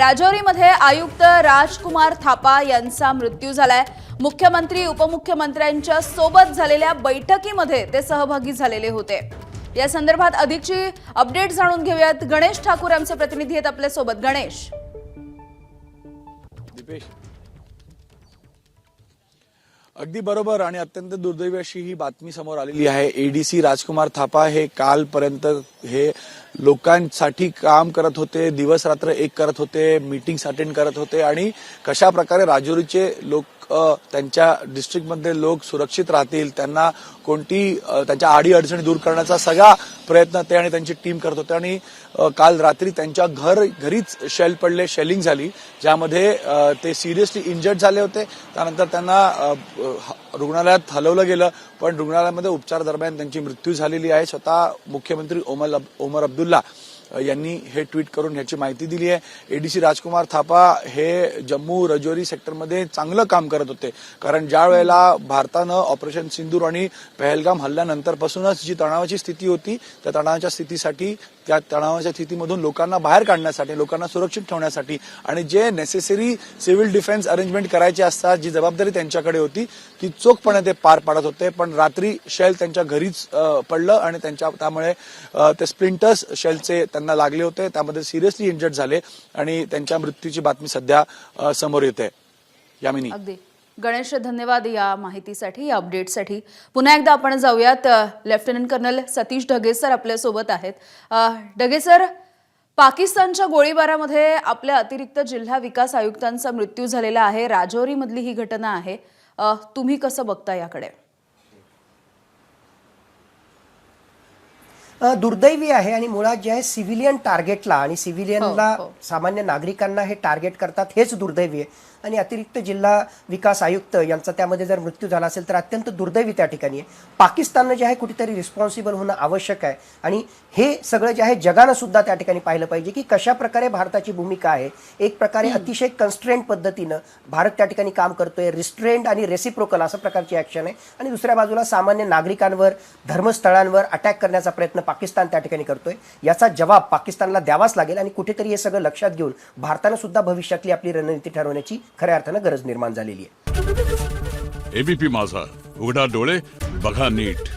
राजौरीमध्ये आयुक्त राजकुमार थापा यांचा मृत्यू झालाय. मुख्यमंत्री उपमुख्यमंत्र्यांच्या सोबत झालेल्या बैठकीमध्ये ते सहभागी झालेले होते. या संदर्भात अधिकची अपडेट जाणून घेऊयात. गणेश ठाकूर आमचे प्रतिनिधी आहेत आपल्यासोबत गणेश अगदी बरोबर आणि अत्यंत दुर्दैवी अशी ही बातमी समोर आलेली आहे. एडीसी राजकुमार थापा हे कालपर्यंत हे लोकांसाठी काम करत होते दिवस रात्र एक करत होते मीटिंग्स अटेंड करत होते आणि कशा प्रकारे राजुरीचे लोक त्यांच्या डिस्ट्रिक्टमध्ये लोक सुरक्षित राहतील त्यांना कोणती त्यांच्या आडी अडचणी दूर करण्याचा सगळा प्रयत्न ते आणि त्यांची टीम करत होते. आणि काल रात्री त्यांच्या घर घरीच शेल पडले शेलिंग झाली ज्यामध्ये ते सिरियसली इंजर्ड झाले होते. त्यानंतर त्यांना रुग्णालयात हलवलं गेलं पण रुग्णालयामध्ये उपचार दरम्यान त्यांची मृत्यू झालेली आहे. स्वतः मुख्यमंत्री ओमर अब- ओमर अब्दुल्ला यांनी हे ट्विट करून ह्याची माहिती दिली आहे. एडीसी राजकुमार थापा हे जम्मू रजौरी सेक्टरमध्ये चांगलं काम करत होते. कारण ज्या वेळेला भारतानं ऑपरेशन सिंदूर आणि पहलगाम हल्ल्यानंतरपासूनच जी तणावाची स्थिती होती त्या तणावाच्या स्थितीसाठी त्या तणावाच्या स्थितीमधून लोकांना बाहेर काढण्यासाठी लोकांना सुरक्षित ठेवण्यासाठी आणि जे नेसेसरी सिव्हिल डिफेन्स अरेंजमेंट करायचे असतात जी जबाबदारी त्यांच्याकडे होती ती चोखपणे ते पार पाडत होते. पण रात्री शेल त्यांच्या घरीच पडलं आणि त्यांच्या त्यामुळे ते स्प्लिंटर्स शेलचे त्यांना लागले होते. त्यामध्ये सिरियसली इंजर्ड झाले आणि त्यांच्या मृत्यूची बातमी सध्या समोर येते. यामिनी. अगदी. गणेश धन्यवाद या माहितीसाठी या अपडेटसाठी पुन्हा एकदा आपण जाऊयात. Lieutenant colonel Satish Dhage sir आपल्यासोबत आहेत. ढगे सर पाकिस्तानच्या गोळीबारामध्ये आपल्या अतिरिक्त जिल्हा विकास आयुक्तांचा मृत्यू झालेला आहे. राजौरीमधली ही घटना आहे. तुम्ही कसं बघता याकडे? दुर्दैवी आहे आणि मुळात जे आहे सिव्हिलियन टार्गेटला आणि सिव्हिलियनला हो, हो. सामान्य नागरिकांना हे टार्गेट करतात हेच दुर्दैवी आहे. आणि अतिरिक्त जिल्हा विकास आयुक्त यांचा त्यामध्ये जर मृत्यू झाला असेल तर अत्यंत दुर्दैवी त्या ठिकाणी आहे. पाकिस्ताननं जे आहे कुठेतरी रिस्पॉन्सिबल होणं आवश्यक आहे. आणि हे सगळं जे आहे जगानं सुद्धा त्या ठिकाणी पाहिलं पाहिजे की कशा प्रकारे भारताची भूमिका आहे. एक प्रकारे अतिशय कन्स्ट्रेंट पद्धतीनं भारत त्या ठिकाणी काम करतोय. रिस्ट्रेंट आणि रेसिप्रोकल अशा प्रकारची ऍक्शन आहे. आणि दुसऱ्या बाजूला सामान्य नागरिकांवर धर्मस्थळांवर अटॅक करण्याचा प्रयत्न पाकिस्तान त्या ठिकाणी करतोय. याचा जबाब पाकिस्तानला द्यावाच लागेल आणि कुठेतरी हे सगळं लक्षात घेऊन भारतानं सुद्धा भविष्यातली आपली रणनीती ठरवण्याची खऱ्या अर्थानं गरज निर्माण झालेली आहे. एबीपी माझा उघडा डोळे बघा नीट.